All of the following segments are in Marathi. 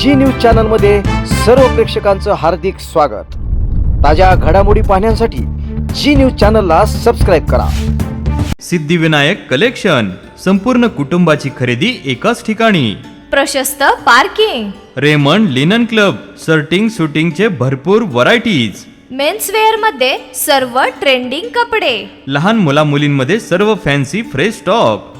जी न्यूज चॅनलमध्ये सर्व प्रेक्षकांचं हार्दिक स्वागत. ताज्या घडामोडी पाहण्यासाठी जी न्यूज चॅनलला सबस्क्राईब करा. सिद्धिविनायक कलेक्शन संपूर्ण कुटुंबाची खरेदी एकाच ठिकाणी. प्रशस्त parking Raymond linen club shirting सुटिंगचे भरपूर व्हरायटीज मेन्सवेअरमध्ये सर्व ट्रेंडिंग कपडे. लहान मुला मुलींमध्ये सर्व फॅन्सी फ्रेश स्टॉक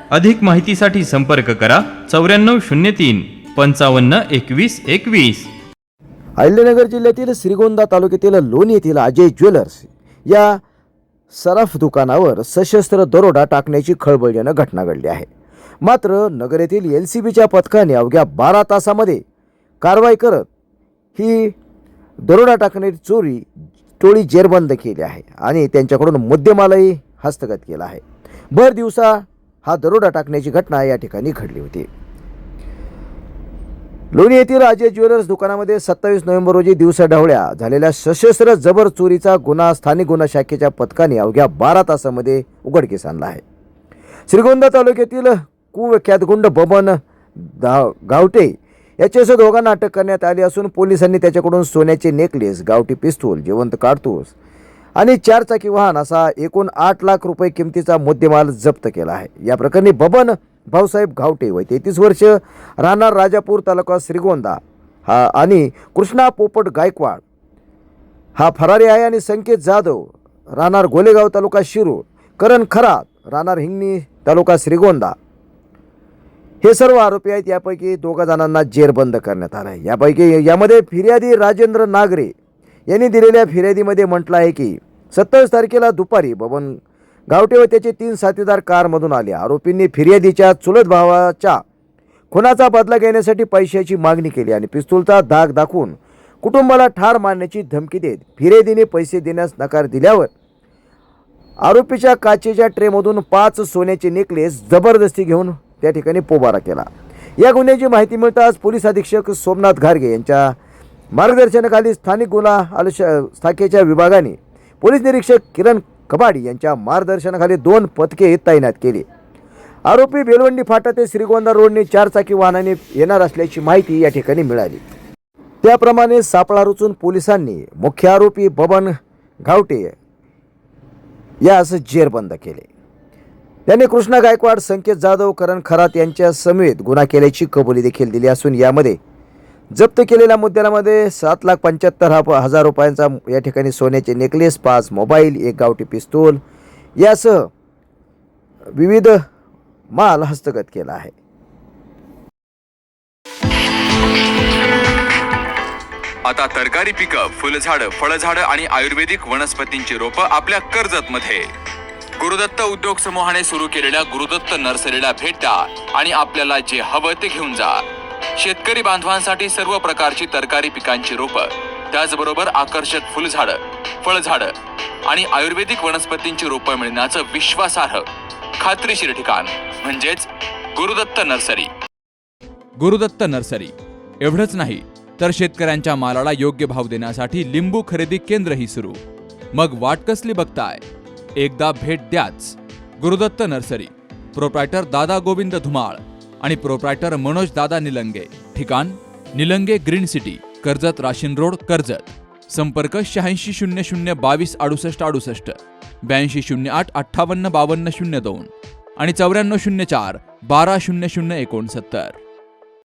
अधिक माहितीसाठी संपर्क करा चौऱ्याण्णव शून्य तीन पंचावन्न एकवीस एकवीस. अहिल्यानगर जिल्ह्यातील श्रीगोंदा तालुक्यातील लोणी येथील अजय ज्वेलर्स या सराफ दुकानावर सशस्त्र दरोडा टाकण्याची खळबळजनक घटना घडली आहे. मात्र नगर येथील एल सी बीच्या पथकाने अवघ्या बारा तासामध्ये कारवाई करत ही दरोडा टाकणारी चोरी टोळी जेरबंद केली आहे आणि त्यांच्याकडून मुद्देमालही हस्तगत केला आहे. भर दिवसा हा दरोडा टाकण्याची घटना या ठिकाणी घडली होती. लोणी येथील अजय ज्वेलर्स दुकानामध्ये सत्तावीस नोव्हेंबर रोजी दिवसा ढवळ्या झालेल्या सशस्त्र जबर चोरीचा गुन्हा स्थानिक गुन्हा शाखेच्या पथकाने अवघ्या बारा तासामध्ये उघडकीस आणला आहे. श्रीगोंदा तालुक्यातील कुख्यात गुंड बबन दा गावटे याच्यासह दोघांना अटक करण्यात आली असून पोलिसांनी त्याच्याकडून सोन्याचे नेकलेस गावठी पिस्तूल जिवंत काडतूस आणि चारचाकी वाहन असा एकूण आठ लाख रुपये किमतीचा मुद्देमाल जप्त केला आहे. या प्रकरणी बबन भाऊसाहेब घावटे वय तेहतीस वर्ष राहणार राजापूर तालुका श्रीगोंदा. हा आणि कृष्णा पोपट गायकवाड. हा फरारी आहे आणि संकेत जाधव राहणार गोलेगाव तालुका शिरूर. करण खरात राहणार हिंगणी तालुका श्रीगोंदा. हे सर्व आरोपी आहेत यापैकी दोघा जणांना जेरबंद करण्यात आलं आहे यापैकी यामध्ये फिर्यादी राजेंद्र नागरे यांनी दिलेल्या फिर्यादीमध्ये म्हटलं आहे की सत्तावीस तारखेला दुपारी बबन गावटे व त्याचे तीन साथीदार कारमधून आले. आरोपींनी फिर्यादीच्या चुलत भावाच्या खुनाचा बदला घेण्यासाठी पैशाची मागणी केली आणि पिस्तूलचा धाक दाखवून कुटुंबाला ठार मारण्याची धमकी देत फिर्यादीने पैसे देण्यास नकार दिल्यावर आरोपीच्या काचेच्या ट्रेमधून पाच सोन्याचे नेकलेस जबरदस्ती घेऊन त्या ठिकाणी पोबारा केला. या गुन्ह्याची माहिती मिळताच पोलीस अधीक्षक सोमनाथ घारगे यांच्या मार्गदर्शनाखाली स्थानिक गुन्हा आलश शाखेच्या विभागाने पोलीस निरीक्षक किरण कबाडी यांच्या मार्गदर्शनाखाली दोन पथके तैनात केली. आरोपी बेलवंडी फाटा ते श्रीगोंदा रोडने चारचाकी वाहनाने येणार असल्याची माहिती या ठिकाणी मिळाली. त्याप्रमाणे सापळा रचून पोलिसांनी मुख्य आरोपी बबन घावटे यास जेरबंद केले. त्यांनी कृष्णा गायकवाड संकेत जाधव करण खरात यांच्या समेत गुन्हा केल्याची कबुली देखील दिली असून यामध्ये जप्त केलेल्या मुद्द्यामध्ये सात लाख पंच्याहत्तर हा हजार रुपयांचा या ठिकाणी सोन्याचे नेकलेस पाच मोबाईल एक गावठी पिस्तूल. यासह विविध माल हस्तगत केला आहे. आता तरकारी पिकं फुलझाडं फळझाडं आणि आयुर्वेदिक वनस्पतींची रोपं आपल्या कर्जत मध्ये गुरुदत्त उद्योग समूहाने सुरू केलेल्या गुरुदत्त नर्सरीला भेट द्या आणि आपल्याला जे हवं ते घेऊन जा. शेतकरी बांधवांसाठी सर्व प्रकारची तरकारी पिकांची रोपं त्याचबरोबर आकर्षक फुलझाडं फळझाडं आणि आयुर्वेदिक वनस्पतींची रोपं मिळण्याचं विश्वासार्ह खात्रीशीर ठिकाण म्हणजेच गुरुदत्त नर्सरी. गुरुदत्त नर्सरी. एवढंच नाही तर शेतकऱ्यांच्या मालाला योग्य भाव देण्यासाठी लिंबू खरेदी केंद्रही सुरू. मग वाट कसली बघताय? एकदा भेट द्याच. गुरुदत्त नर्सरी. प्रोप्रायटर दादा गोविंद धुमाळ. आणि प्रोप्रायटर मनोज दादा निलंगे. ठिकाण Nilange green city Karjat Rashin road Karjat. संपर्क शहाऐंशी शून्य शून्य बावीस अडुसष्ट अडुसष्ट. ब्याऐंशी शून्य आठ अठ्ठावन्न बावन्न शून्य दोन. आणि चौऱ्याण्णव शून्य चार बारा शून्य शून्य एकोणसत्तर.